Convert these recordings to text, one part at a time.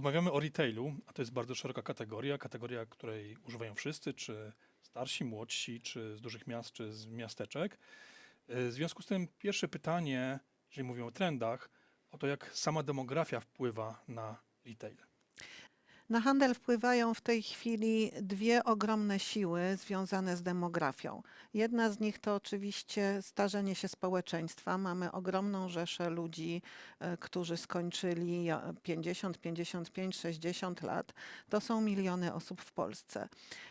Rozmawiamy o retailu, a to jest bardzo szeroka kategoria, kategoria, której używają wszyscy, czy starsi, młodsi, czy z dużych miast, czy z miasteczek. E, W związku z tym pierwsze pytanie, jeżeli mówimy o trendach, o to jak sama demografia wpływa na retail. Na handel wpływają w tej chwili dwie ogromne siły związane z demografią. Jedna z nich to oczywiście starzenie się społeczeństwa. Mamy ogromną rzeszę ludzi, e, którzy skończyli e, 50, 55, 60 lat. To są miliony osób w Polsce.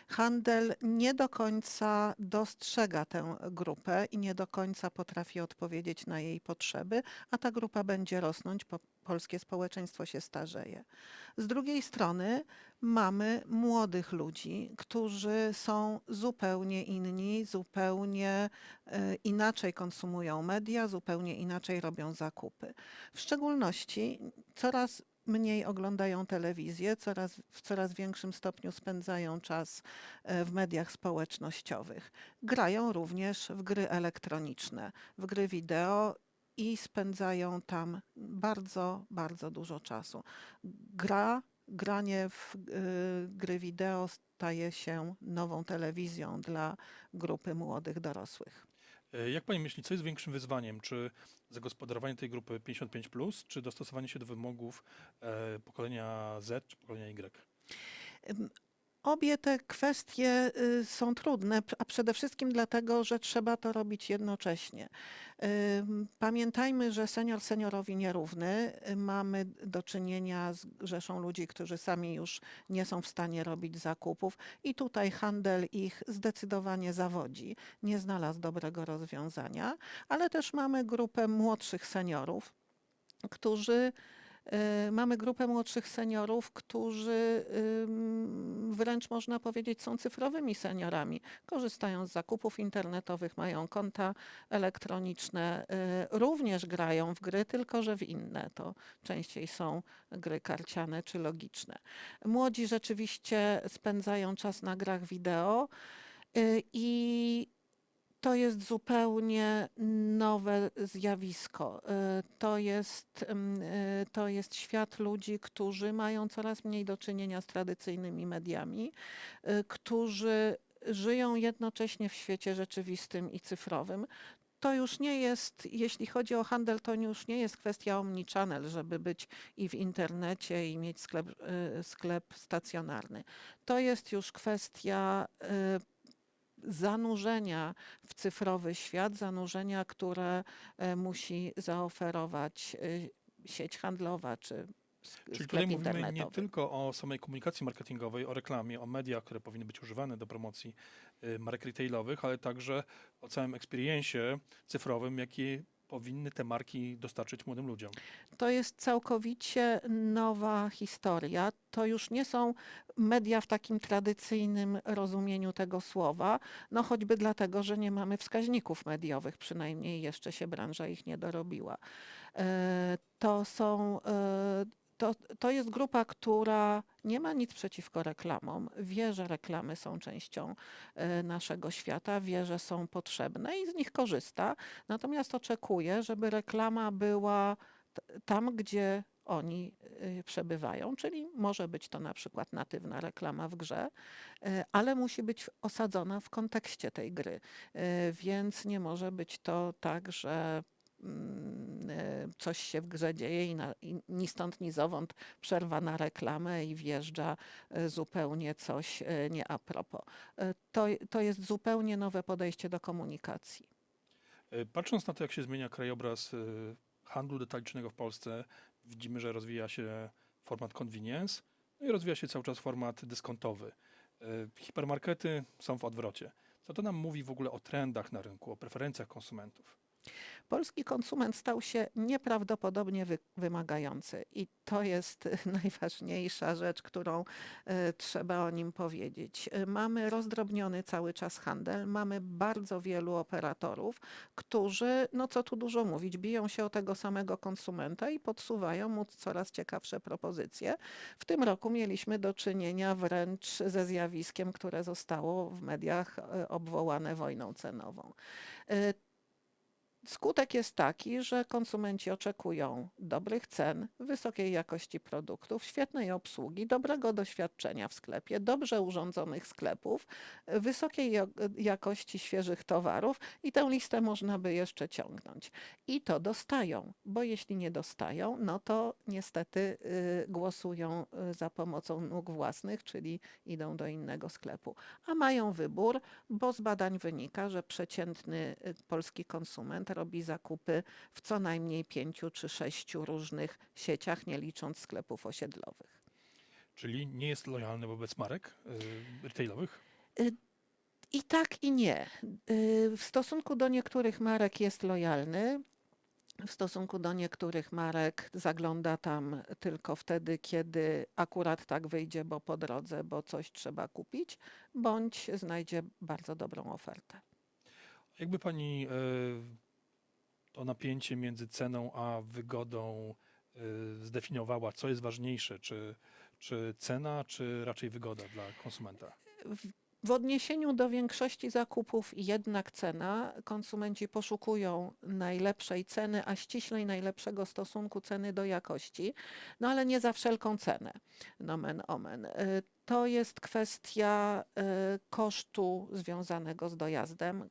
Handel nie do końca dostrzega tę grupę i nie do końca potrafi odpowiedzieć na jej potrzeby, a ta grupa będzie rosnąć, bo polskie społeczeństwo się starzeje. Z drugiej strony mamy młodych ludzi, którzy są zupełnie inni, zupełnie e, inaczej konsumują media, zupełnie inaczej robią zakupy. W szczególności coraz mniej oglądają telewizję, coraz, w coraz większym stopniu spędzają czas e, w mediach społecznościowych. Grają również w gry elektroniczne, w gry wideo i spędzają tam bardzo, bardzo dużo czasu. Gra, granie w y, gry wideo staje się nową telewizją dla grupy młodych dorosłych. E, Jak Pani myśli, co jest większym wyzwaniem? Czy zagospodarowanie tej grupy 55, czy dostosowanie się do wymogów e, pokolenia Z czy pokolenia Y? Obie te kwestie y, są trudne, a przede wszystkim dlatego, że trzeba to robić jednocześnie. Pamiętajmy, że senior seniorowi nierówny. Y, Mamy do czynienia z rzeszą ludzi, którzy sami już nie są w stanie robić zakupów, i tutaj handel ich zdecydowanie zawodzi. Nie znalazł dobrego rozwiązania, ale też mamy grupę młodszych seniorów, którzy mamy grupę młodszych seniorów, którzy wręcz można powiedzieć są cyfrowymi seniorami. Korzystają z zakupów internetowych, mają konta elektroniczne, y, również grają w gry, tylko że w inne. To częściej są gry karciane czy logiczne. Młodzi rzeczywiście spędzają czas na grach wideo y, i to jest zupełnie nowe zjawisko. Y, To jest, ym, y, to jest świat ludzi, którzy mają coraz mniej do czynienia z tradycyjnymi mediami, y, którzy żyją jednocześnie w świecie rzeczywistym i cyfrowym. To już nie jest, jeśli chodzi o handel, to już nie jest kwestia omnichannel, żeby być i w internecie, i mieć sklep, sklep stacjonarny. To jest już kwestia zanurzenia w cyfrowy świat, zanurzenia, które e, musi zaoferować e, sieć handlowa czy Czyli tutaj mówimy nie tylko o samej komunikacji marketingowej, o reklamie, o mediach, które powinny być używane do promocji y, marek retailowych, ale także o całym experiencie cyfrowym, jaki powinny te marki dostarczyć młodym ludziom. To jest całkowicie nowa historia. To już nie są media w takim tradycyjnym rozumieniu tego słowa, no choćby dlatego, że nie mamy wskaźników mediowych, przynajmniej jeszcze się branża ich nie dorobiła. E, To są. e, To, to jest grupa, która nie ma nic przeciwko reklamom. Wie, że reklamy są częścią e, naszego świata, wie, że są potrzebne i z nich korzysta. Natomiast oczekuje, żeby reklama była tam, gdzie oni y, przebywają, czyli może być to na przykład natywna reklama w grze, y, ale musi być osadzona w kontekście tej gry, więc nie może być to tak, że coś się w grze dzieje i, na, i ni stąd, ni zowąd przerwa na reklamę i wjeżdża y, zupełnie coś y, nie a propos. To, to jest zupełnie nowe podejście do komunikacji. Patrząc na to, jak się zmienia krajobraz handlu detalicznego w Polsce, widzimy, że rozwija się format convenience, no i rozwija się cały czas format dyskontowy. Hipermarkety są w odwrocie. Co to nam mówi w ogóle o trendach na rynku, o preferencjach konsumentów? Polski konsument stał się nieprawdopodobnie wy, wymagający i to jest najważniejsza rzecz, którą e, trzeba o nim powiedzieć. Mamy rozdrobniony cały czas handel, mamy bardzo wielu operatorów, którzy, no co tu dużo mówić, biją się o tego samego konsumenta i podsuwają mu coraz ciekawsze propozycje. W tym roku mieliśmy do czynienia wręcz ze zjawiskiem, które zostało w mediach e, obwołane wojną cenową. E, Skutek jest taki, że konsumenci oczekują dobrych cen, wysokiej jakości produktów, świetnej obsługi, dobrego doświadczenia w sklepie, dobrze urządzonych sklepów, wysokiej jakości świeżych towarów i tę listę można by jeszcze ciągnąć. I to dostają, bo jeśli nie dostają, no to niestety y, głosują y, za pomocą nóg własnych, czyli idą do innego sklepu. A mają wybór, bo z badań wynika, że przeciętny y, polski konsument robi zakupy w co najmniej pięciu czy sześciu różnych sieciach, nie licząc sklepów osiedlowych. Czyli nie jest lojalny wobec marek y, retailowych? I tak, i nie. Y, W stosunku do niektórych marek jest lojalny. W stosunku do niektórych marek zagląda tam tylko wtedy, kiedy akurat tak wyjdzie, bo po drodze, bo coś trzeba kupić, bądź znajdzie bardzo dobrą ofertę. Jakby pani y, to napięcie między ceną a wygodą y, zdefiniowała, co jest ważniejsze, czy, czy cena, czy raczej wygoda dla konsumenta? W, odniesieniu do większości zakupów jednak cena. Konsumenci poszukują najlepszej ceny, a ściślej najlepszego stosunku ceny do jakości, no ale nie za wszelką cenę. Nomen omen. Y, To jest kwestia y, kosztu związanego z dojazdem.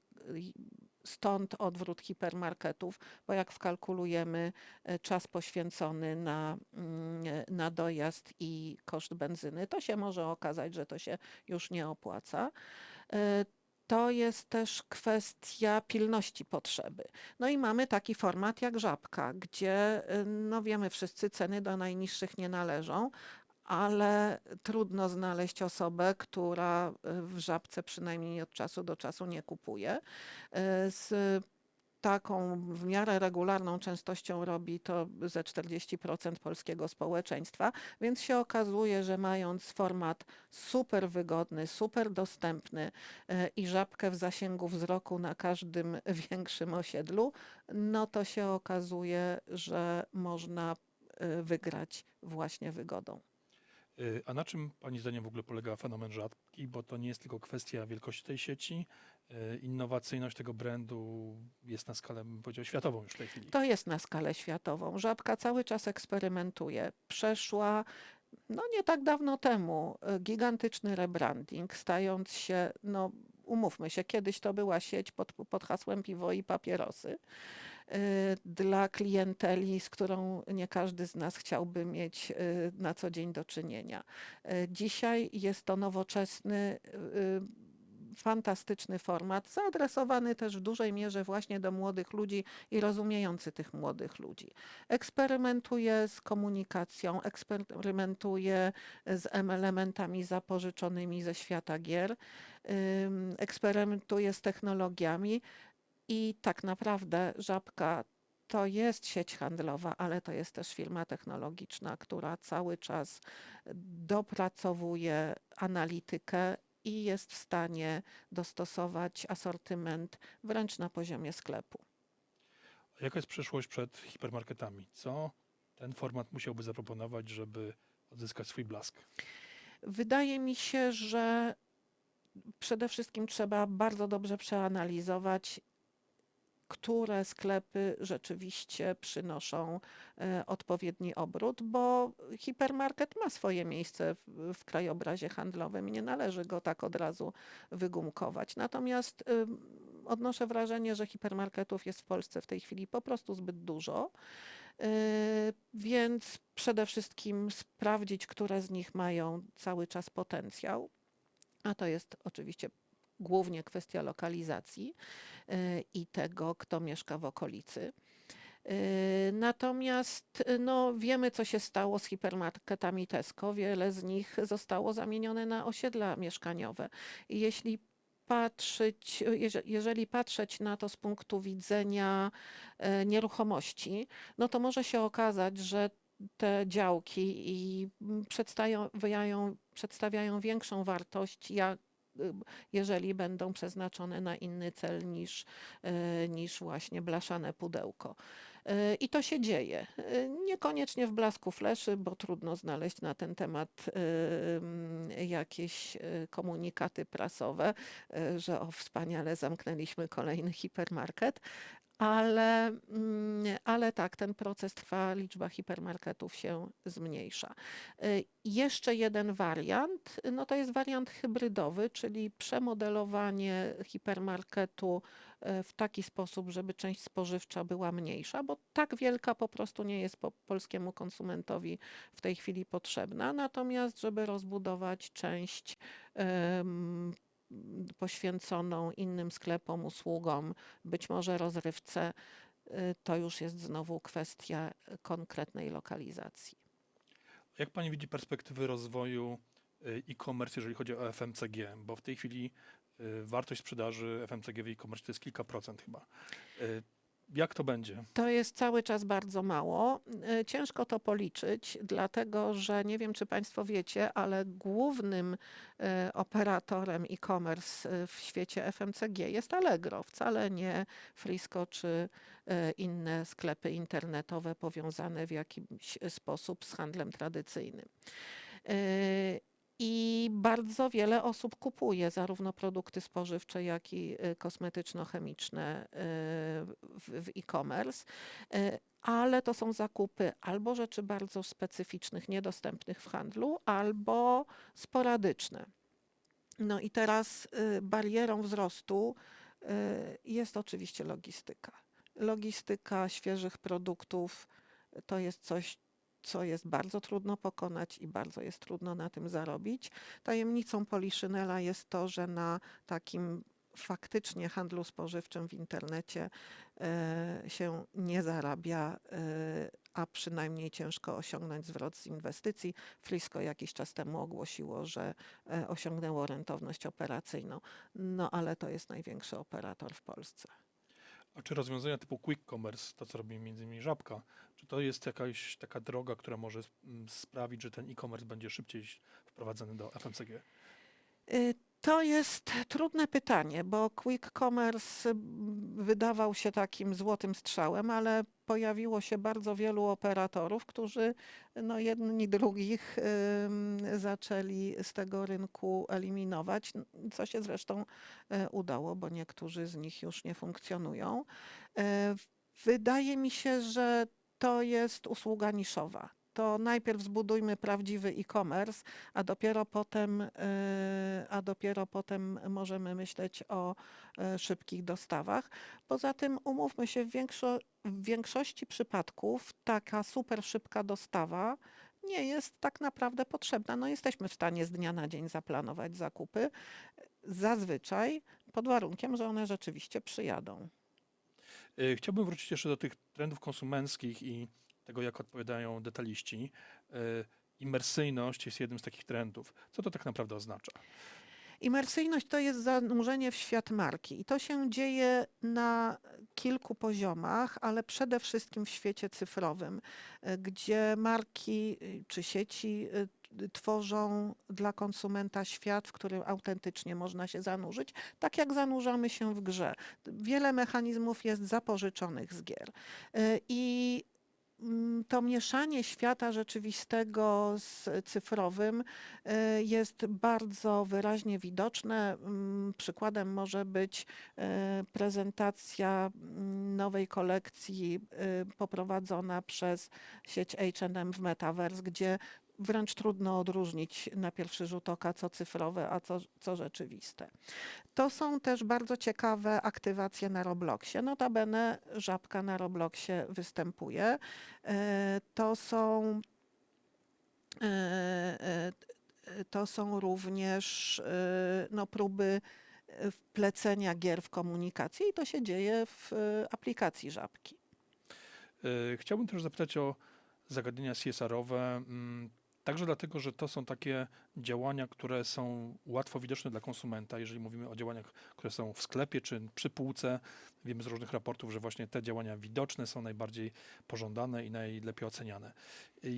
Stąd odwrót hipermarketów, bo jak wkalkulujemy y, czas poświęcony na, mm, na dojazd i koszt benzyny, to się może okazać, że to się już nie opłaca. E, To jest też kwestia pilności potrzeby. No i mamy taki format jak żabka, gdzie no wiemy wszyscy, ceny do najniższych nie należą, ale trudno znaleźć osobę, która y, w żabce przynajmniej od czasu do czasu nie kupuje. Y, Z taką w miarę regularną częstością robi to ze 40% polskiego społeczeństwa, więc się okazuje, że mając format super wygodny, super dostępny e, i żabkę w zasięgu wzroku na każdym większym osiedlu, no to się okazuje, że można wygrać właśnie wygodą. Y, A na czym Pani zdaniem w ogóle polega fenomen rzadki? Bo to nie jest tylko kwestia wielkości tej sieci. y, Innowacyjność tego brandu jest na skalę, bym powiedział, światową już w tej chwili. To jest na skalę światową. Żabka cały czas eksperymentuje. Przeszła no nie tak dawno temu e, gigantyczny rebranding, stając się, no umówmy się, kiedyś to była sieć pod, pod hasłem piwo i papierosy dla klienteli, z którą nie każdy z nas chciałby mieć e, na co dzień do czynienia. E, Dzisiaj jest to nowoczesny, fantastyczny format, zaadresowany też w dużej mierze właśnie do młodych ludzi i rozumiejący tych młodych ludzi eksperymentuje z komunikacją, eksperymentuje z em- elementami zapożyczonymi ze świata gier, ym, eksperymentuje z technologiami i tak naprawdę Żabka to jest sieć handlowa, ale to jest też firma technologiczna, która cały czas dopracowuje analitykę i jest w stanie dostosować asortyment wręcz na poziomie sklepu. Jaka jest przyszłość przed hipermarketami? Co ten format musiałby zaproponować, żeby odzyskać swój blask? Wydaje mi się, że przede wszystkim trzeba bardzo dobrze przeanalizować, które sklepy rzeczywiście przynoszą e, odpowiedni obrót, bo hipermarket ma swoje miejsce w, krajobrazie handlowym i nie należy go tak od razu wygumkować. Natomiast odnoszę wrażenie, że hipermarketów jest w Polsce w tej chwili po prostu zbyt dużo. Yy, Więc przede wszystkim sprawdzić, które z nich mają cały czas potencjał, a to jest oczywiście głównie kwestia lokalizacji yy, i tego, kto mieszka w okolicy. Yy, Natomiast yy, no, wiemy, co się stało z hipermarketami Tesco. Wiele z nich zostało zamienione na osiedla mieszkaniowe. I jeśli patrzeć, jeże- jeżeli patrzeć na to z punktu widzenia e, nieruchomości, no to może się okazać, że te działki i przedstawiają, przedstawiają większą wartość, jak, jeżeli będą przeznaczone na inny cel niż, e, niż właśnie blaszane pudełko. E, I to się dzieje. E, Niekoniecznie w blasku fleszy, bo trudno znaleźć na ten temat mm, jakieś komunikaty prasowe, że o wspaniale zamknęliśmy kolejny hipermarket, ale, mm, ale tak, ten proces trwa, liczba hipermarketów się zmniejsza. Y, Jeszcze jeden wariant, no to jest wariant hybrydowy, czyli przemodelowanie hipermarketu y, w taki sposób, żeby część spożywcza była mniejsza, bo tak wielka po prostu nie jest po polskiemu konsumentowi w tej chwili potrzebna. Natomiast, żeby rozbudować część em, poświęconą innym sklepom, usługom, być może rozrywce, y, to już jest znowu kwestia konkretnej lokalizacji. Jak pani widzi perspektywy rozwoju y, e-commerce, jeżeli chodzi o FMCG? Bo w tej chwili y, wartość sprzedaży FMCG w e-commerce to jest kilka procent chyba. Jak to będzie? To jest cały czas bardzo mało. Y, Ciężko to policzyć, dlatego że nie wiem, czy Państwo wiecie, ale głównym y, operatorem e-commerce y, w świecie FMCG jest Allegro, wcale nie Frisco czy inne sklepy internetowe powiązane w jakiś sposób z handlem tradycyjnym. I bardzo wiele osób kupuje zarówno produkty spożywcze, jak i y, kosmetyczno-chemiczne y, w, e-commerce, y, ale to są zakupy albo rzeczy bardzo specyficznych, niedostępnych w handlu, albo sporadyczne. No i teraz barierą wzrostu jest oczywiście logistyka. Logistyka świeżych produktów to jest coś, co jest bardzo trudno pokonać i bardzo jest trudno na tym zarobić. Tajemnicą Poliszynela jest to, że na takim faktycznie handlu spożywczym w internecie e, się nie zarabia, e, a przynajmniej ciężko osiągnąć zwrot z inwestycji. Frisco jakiś czas temu ogłosiło, że e, osiągnęło rentowność operacyjną, no ale to jest największy operator w Polsce. A czy rozwiązania typu quick commerce, to co robi między innymi Żabka, czy to jest jakaś taka droga, która może mm, sprawić, że ten e-commerce będzie szybciej wprowadzany do FMCG? Y, To jest trudne pytanie, bo quick commerce mm, wydawał się takim złotym strzałem, ale pojawiło się bardzo wielu operatorów, którzy no jedni drugich ym, zaczęli z tego rynku eliminować, co się zresztą e, udało, bo niektórzy z nich już nie funkcjonują. E, Wydaje mi się, że to jest usługa niszowa. To najpierw zbudujmy prawdziwy e-commerce, a dopiero potem, y, a dopiero potem możemy myśleć o e, szybkich dostawach. Poza tym umówmy się, w, większo, w większości przypadków taka super szybka dostawa nie jest tak naprawdę potrzebna. No jesteśmy w stanie z dnia na dzień zaplanować zakupy, zazwyczaj pod warunkiem, że one rzeczywiście przyjadą. Y, Chciałbym wrócić jeszcze do tych trendów konsumenckich i tego, jak odpowiadają detaliści. Y, Imersyjność jest jednym z takich trendów. Co to tak naprawdę oznacza? Imersyjność to jest zanurzenie w świat marki i to się dzieje na kilku poziomach, ale przede wszystkim w świecie cyfrowym, y, gdzie marki y, czy sieci y, tworzą dla konsumenta świat, w którym autentycznie można się zanurzyć, tak jak zanurzamy się w grze. Wiele mechanizmów jest zapożyczonych z gier. Y, I to mieszanie świata rzeczywistego z cyfrowym y, jest bardzo wyraźnie widoczne. Mm, Przykładem może być y, prezentacja mm, nowej kolekcji y, poprowadzona przez sieć H&M w Metaverse, gdzie wręcz trudno odróżnić na pierwszy rzut oka, co cyfrowe, a co, co rzeczywiste. To są też bardzo ciekawe aktywacje na Robloxie. Notabene żabka na Robloxie występuje. E, To są e, e, to są również no, próby wplecenia gier w komunikację i to się dzieje w aplikacji żabki. Chciałbym też zapytać o zagadnienia CSR-owe, mm, także dlatego, że to są takie działania, które są łatwo widoczne dla konsumenta, jeżeli mówimy o działaniach, które są w sklepie czy przy półce. Wiemy z różnych raportów, że właśnie te działania widoczne są najbardziej pożądane i najlepiej oceniane.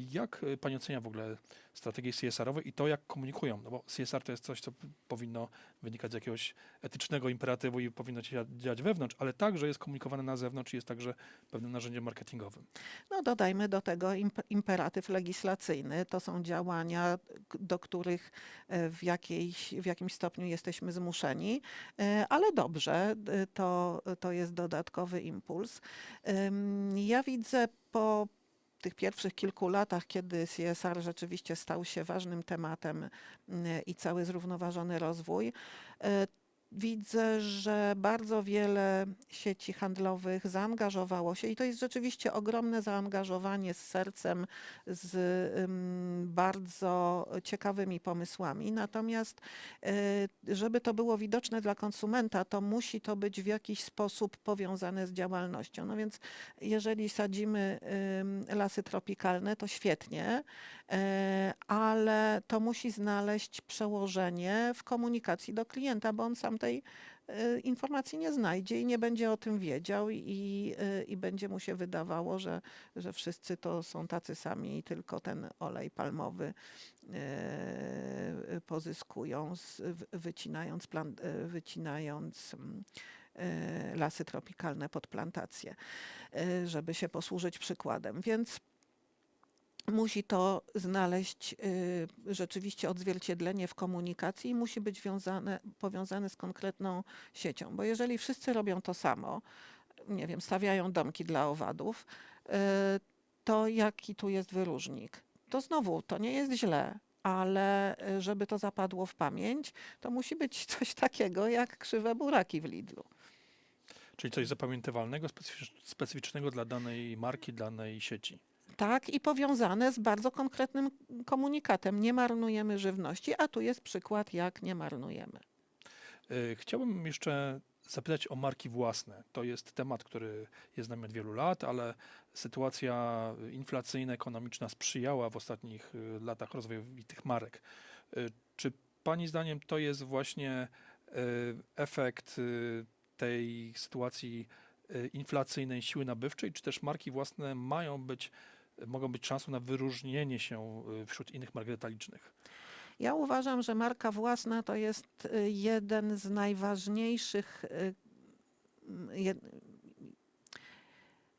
Jak Pani ocenia w ogóle strategie CSR-owe i to, jak komunikują? No bo CSR to jest coś, co powinno wynikać z jakiegoś etycznego imperatywu i powinno się dziać wewnątrz, ale także jest komunikowane na zewnątrz i jest także pewnym narzędziem marketingowym. No dodajmy do tego imp- imperatyw legislacyjny. To są działania, do których e, w, jakiejś, w jakimś stopniu jesteśmy zmuszeni, e, ale dobrze, to, to jest dodatkowy impuls. Ja widzę po tych pierwszych kilku latach, kiedy CSR rzeczywiście stał się ważnym tematem i cały zrównoważony rozwój, e, widzę, że bardzo wiele sieci handlowych zaangażowało się i to jest rzeczywiście ogromne zaangażowanie z sercem, z bardzo ciekawymi pomysłami. Natomiast, e, żeby to było widoczne dla konsumenta, to musi to być w jakiś sposób powiązane z działalnością. No więc jeżeli sadzimy lasy tropikalne, to świetnie, e, ale to musi znaleźć przełożenie w komunikacji do klienta, bo on sam tej e, informacji nie znajdzie i nie będzie o tym wiedział i, e, i będzie mu się wydawało, że, że wszyscy to są tacy sami i tylko ten olej palmowy e, pozyskują, wycinając, plan, e, wycinając mm, lasy tropikalne pod plantacje, żeby się posłużyć przykładem. Więc musi to znaleźć y, rzeczywiście odzwierciedlenie w komunikacji i musi być wiązane, powiązane z konkretną siecią. Bo jeżeli wszyscy robią to samo, nie wiem, stawiają domki dla owadów, y, to jaki tu jest wyróżnik? To znowu, to nie jest źle, ale y, żeby to zapadło w pamięć, to musi być coś takiego jak krzywe buraki w Lidlu. Czyli coś zapamiętywalnego, specyficz- specyficznego dla danej marki, danej sieci. Tak, i powiązane z bardzo konkretnym komunikatem. Nie marnujemy żywności, a tu jest przykład, jak nie marnujemy. Y, Chciałbym jeszcze zapytać o marki własne. To jest temat, który jest z nami od wielu lat, ale sytuacja inflacyjna, ekonomiczna sprzyjała w ostatnich y, latach rozwojowi tych marek. Y, Czy Pani zdaniem to jest właśnie efekt tej sytuacji inflacyjnej siły nabywczej, czy też marki własne mają być, mogą być szansą na wyróżnienie się y, wśród innych mark detalicznych? Ja uważam, że marka własna to jest y, jeden z najważniejszych. y,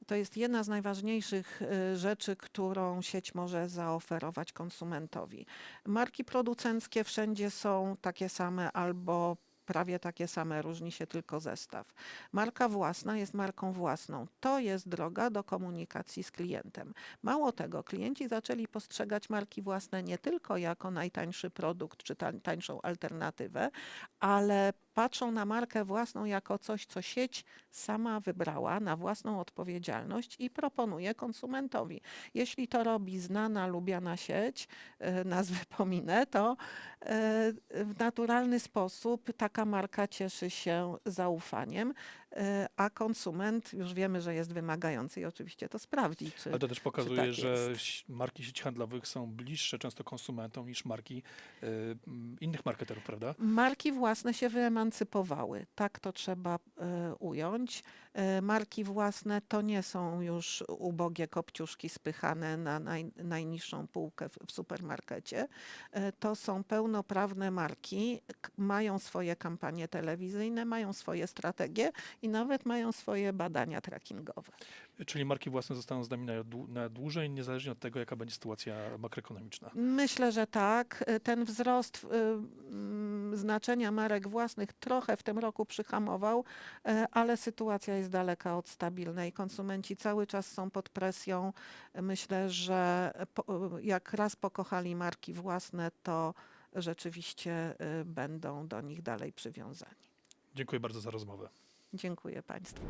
To jest jedna z najważniejszych rzeczy, którą sieć może zaoferować konsumentowi. Marki producenckie wszędzie są takie same albo prawie takie same, różni się tylko zestaw. Marka własna jest marką własną. To jest droga do komunikacji z klientem. Mało tego, klienci zaczęli postrzegać marki własne nie tylko jako najtańszy produkt czy tań- tańszą alternatywę, ale patrzą na markę własną jako coś, co sieć sama wybrała na własną odpowiedzialność i proponuje konsumentowi. Jeśli to robi znana, lubiana sieć, e, nazwy pominę, to e, w naturalny sposób taka marka cieszy się zaufaniem, e, a konsument już wiemy, że jest wymagający i oczywiście to sprawdzi, czy Ale to też pokazuje, tak że jest? marki sieci handlowych są bliższe często konsumentom niż marki y, innych marketerów, prawda? Marki własne się wyemancypowały, tak to trzeba e, ująć. E, marki własne to nie są już ubogie kopciuszki spychane na naj, najniższą półkę w, w supermarkecie. E, to są pełnoprawne marki, mają swoje kampanie telewizyjne, mają swoje strategie i nawet mają swoje badania trackingowe. Czyli marki własne zostaną z nami na, na dłużej, niezależnie od tego, jaka będzie sytuacja makroekonomiczna. Myślę, że tak. Y, Ten wzrost y, mm, znaczenia marek własnych trochę w tym roku przyhamował, e, ale sytuacja jest daleka od stabilnej. Konsumenci cały czas są pod presją. Myślę, że po, jak raz pokochali marki własne, to rzeczywiście y, będą do nich dalej przywiązani. Dziękuję bardzo za rozmowę. Dziękuję Państwu.